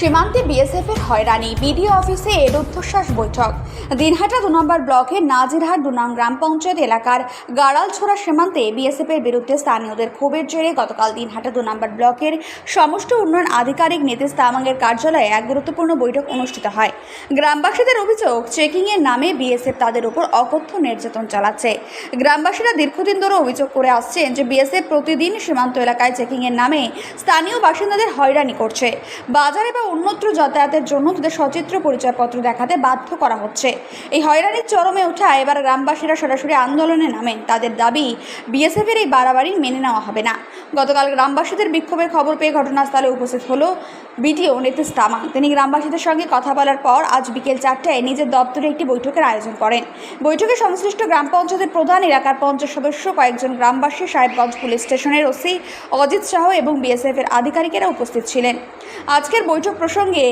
সীমান্তে বিএসএফ এর হয়রানি, বিডিও অফিসে এর উদ্ধশ্বাস বৈঠক। দিনহাটা দু নম্বর ব্লকের নাজিরহাট দুনাং গ্রাম পঞ্চায়েত এলাকার গাড়ালছোড়া সীমান্তে বিএসএফ এর বিরুদ্ধে স্থানীয়দের ক্ষোভের জেরে গতকাল দিনহাটা দু নম্বর ব্লকের সমষ্টি উন্নয়ন আধিকারিক নীতিশ তামাংয়ের কার্যালয়ে এক গুরুত্বপূর্ণ বৈঠক অনুষ্ঠিত হয়। গ্রামবাসীদের অভিযোগ, চেকিংয়ের নামে বিএসএফ তাদের উপর অকথ্য নির্যাতন চালাচ্ছে। গ্রামবাসীরা দীর্ঘদিন ধরে অভিযোগ করে আসছেন যে বিএসএফ প্রতিদিন সীমান্ত এলাকায় চেকিংয়ের নামে স্থানীয় বাসিন্দাদের হয়রানি করছে। বাজারে বা অন্যত্র যাতায়াতের জন্য তাদের সচিত্র পরিচয়পত্র দেখাতে বাধ্য করা হচ্ছে। এই হয়রানির চরমে ওঠা এবার গ্রামবাসীরা সরাসরি আন্দোলনে নামেন তাদের দাবি, বিএসএফের এই বাড়াবাড়ি মেনে নেওয়া হবে না। গতকাল গ্রামবাসীদের বিক্ষোভের খবর পেয়ে ঘটনাস্থলে উপস্থিত হলো বিটিও নীতিশ তামাং। তিনি গ্রামবাসীদের সঙ্গে কথা বলার পর আজ বিকেল চারটায় নিজের দপ্তরে একটি বৈঠকের আয়োজন করেন। বৈঠকে সংশ্লিষ্ট গ্রাম পঞ্চায়েতের প্রধান এলাকার পঞ্চায়েত সদস্য, কয়েকজন গ্রামবাসী, সাহেবগঞ্জ পুলিশ স্টেশনের ওসি অজিত শাহ এবং বিএসএফের আধিকারিকেরা উপস্থিত ছিলেন। আজকের বৈঠক প্রসঙ্গে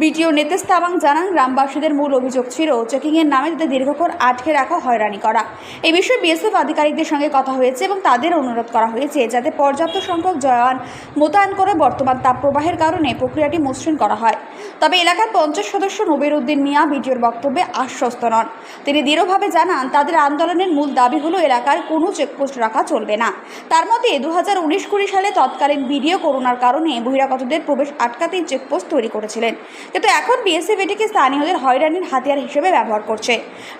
বিটিও নেতেশ তামাং জানান, গ্রামবাসীদের মূল অভিযোগ ছিল, চেকিংয়ের নামে তাদের দীর্ঘক্ষণ আটকে রাখা, হয়রানি করা। এই বিষয়ে বিএসএফ আধিকারিকদের সঙ্গে কথা হয়েছে এবং তাদের অনুরোধ করা হয়েছে যাতে পর্যাপ্ত সংখ্যক জওয়ান মোতায়েন করে বর্তমান তাপপ্রবাহের কারণে প্রক্রিয়াটি মসৃণ করা হয়। তবে এলাকার পঞ্চাশ সদস্য নবির উদ্দিন মিয়া বিটিওর বক্তব্যে আশ্বস্ত নন। তিনি দৃঢ়ভাবে জানান, তাদের আন্দোলনের মূল দাবি হলো এলাকার কোনো চেকপোস্ট রাখা চলবে না। তার মতে দু হাজার উনিশ কুড়ি সালে তৎকালীন বিডিও করোনার কারণে বহিরাগতদের প্রবেশ আটকাতেই চেকপোস্ট তৈরি করেছিলেন। কিন্তু এখন বিএসএফ এটিকে স্থানীয়দের হয়রানির হাতিয়ার হিসেবে ব্যবহার করছে।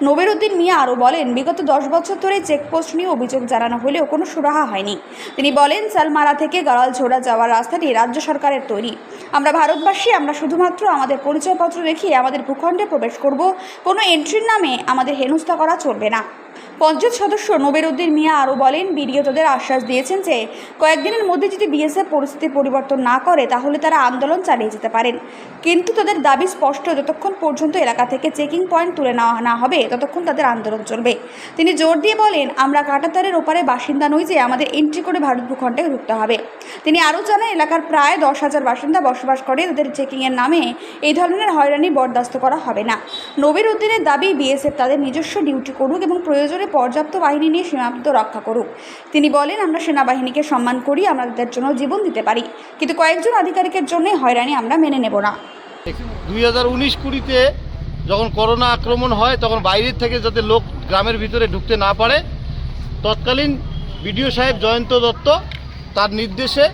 নবির উদ্দিন মিয়া আরও বলেন, বিগত দশ বছর ধরে চেকপোস্ট নিয়ে অভিযোগ জানানো হলেও কোনো সুরাহা হয়নি। তিনি বলেন, সালমারা থেকে গাড়াল ঝোড়া যাওয়ার রাস্তাটি রাজ্য সরকারের তৈরি। আমরা ভারতবাসী, আমরা শুধুমাত্র আমাদের পরিচয়পত্র দেখিয়ে আমাদের ভূখণ্ডে প্রবেশ করব, কোনো এন্ট্রির নামে আমাদের হেনস্থা করা চলবে না। পঞ্চায়েত সদস্য নবের উদ্দিন মিয়া আরও বলেন বিডিও তাদের আশ্বাস দিয়েছেন যে কয়েকদিনের মধ্যে যদি বিএসএফ পরিস্থিতি পরিবর্তন না করে, তাহলে তারা আন্দোলন চালিয়ে যেতে পারেন। কিন্তু তাদের দাবি স্পষ্ট, যতক্ষণ পর্যন্ত এলাকা থেকে চেকিং পয়েন্ট তুলে নেওয়া না হবে, ততক্ষণ তাদের আন্দোলন চলবে। তিনি জোর দিয়ে বলেন, আমরা কাটাতারের ওপারে বাসিন্দা নই যে আমাদের এন্ট্রি করে ভারত ভূখণ্ডে ঢুকতে হবে। তিনি আরও জানান, এলাকার প্রায় দশ হাজার বাসিন্দা বসবাস করে, তাদের চেকিংয়ের নামে এই ধরনের হয়রানি বরদাস্ত করা হবে না। নবির উদ্দিনের দাবি, বিএসএফ তাদের নিজস্ব ডিউটি করুক এবং প্রয়োজনে পর্যাপ্ত বাহিনী নিয়ে সীমান্ত রক্ষা করুক। তিনি বলেন, আমরা সেনাবাহিনীকে সম্মান করি আমরা তাদের জন্য জীবন দিতে পারি। কিন্তু কয়েকজন আধিকারিকের জন্য হয়রানি আমরা মেনে নেব না। দুই হাজার উনিশ কুড়িতে যখন করোনা আক্রমণ হয়, তখন বাইরের থেকে যাতে লোক গ্রামের ভিতরে ঢুকতে না পারে, তৎকালীন বিডিও সাহেব জয়ন্ত দত্ত তার নির্দেশে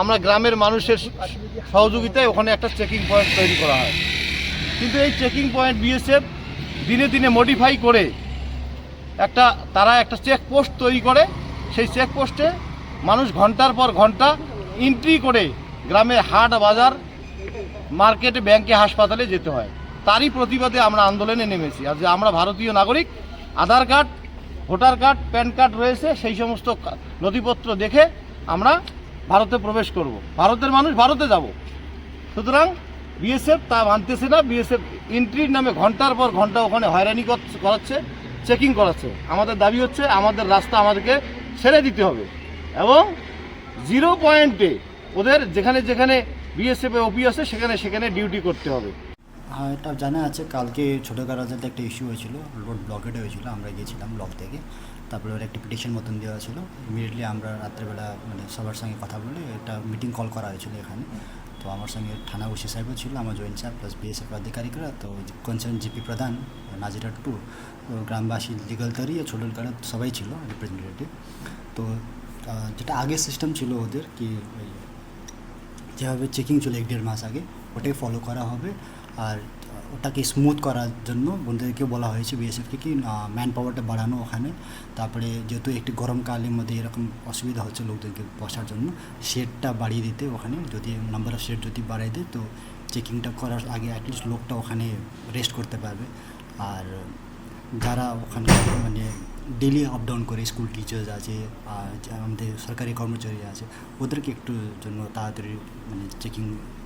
আমরা গ্রামের মানুষের সহযোগিতায় ওখানে একটা চেকিং পয়েন্ট তৈরি করা হয়। কিন্তু এই চেকিং পয়েন্ট বিএসএফ দিনে দিনে মডিফাই করে একটা, তারা একটা চেকপোস্ট তৈরি করে। সেই চেকপোস্টে মানুষ ঘণ্টার পর ঘণ্টা এন্ট্রি করে গ্রামে হাট, বাজার মার্কেটে ব্যাংকে হাসপাতালে যেতে হয়। তারই প্রতিবাদে আমরা আন্দোলনে নেমেছি। আর যে আমরা ভারতীয় নাগরিক, Aadhaar card, voter card, PAN card রয়েছে, সেই সমস্ত নথিপত্র দেখে আমরা ভারতে প্রবেশ করব। ভারতের মানুষ ভারতে যাব। সুতরাং বিএসএফ তা মানতেছে না। বিএসএফ এন্ট্রির নামে ঘণ্টার পর ঘণ্টা ওখানে হয়রানি করাচ্ছে। চেকিং করাচ্ছে। আমাদের দাবি হচ্ছে আমাদের রাস্তা আমাদেরকে ছেড়ে দিতে হবে। এবং জিরো পয়েন্টে ওদের যেখানে যেখানে বিএসএফ ওপি আছে, সেখানে সেখানে ডিউটি করতে হবে। হ্যাঁ এটা জানা আছে, কালকে ছোটো গারাজেতে একটা ইস্যু হয়েছিল রোড ব্লকেড হয়েছিল, আমরা গিয়েছিলাম ব্লক থেকে। তারপরে ওর একটা পিটিশন মতন দেওয়া ছিল। ইমিডিয়েটলি আমরা রাত্রেবেলা মানে সবার সঙ্গে কথা বলে একটা মিটিং কল করা হয়েছিল এখানে। তো আমার সঙ্গে থানা ওসি সাহেবও ছিল, আমার জয়েন্ট সাহেব প্লাস বিএসএফ আধিকারিকরা। তো কনসার্ন জিপি প্রধান নাজিরা টু গ্রামবাসী লিগাল তরি ছোটো গাড়া সবাই ছিল রিপ্রেজেন্টেটিভ তো যেটা আগে সিস্টেম ছিল ওদের, কি যেভাবে চেকিং ছিল এক দেড় মাস আগে, ওটাই ফলো করা হবে। আর ওটাকে স্মুথ করার জন্য বন্ধুদেরকে বলা হয়েছে বিএসএফকে কি ম্যান পাওয়ারটা বাড়ানো ওখানে। তারপরে যেহেতু একটি গরমকালের মধ্যে এরকম অসুবিধা হচ্ছে লোকদেরকে বসার জন্য শেডটা বাড়িয়ে দিতে ওখানে। যদি নাম্বার অফ শেড যদি বাড়িয়ে দেয়, তো চেকিংটা করার আগে অ্যাটলিস্ট লোকটা ওখানে রেস্ট করতে পারবে। আর যারা ওখানে মানে ডেলি আপ ডাউন করে স্কুল টিচার্স আছে, আর আমাদের সরকারি কর্মচারী আছে, ওদেরকে একটু জন্য তাড়াতাড়ি মানে চেকিং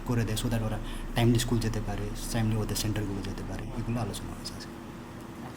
করে দেয় সো দ্যাট ওরা টাইমলি স্কুল যেতে পারে টাইমলি ওদের সেন্টারগুলো যেতে পারে, এগুলো আলোচনা হয়েছে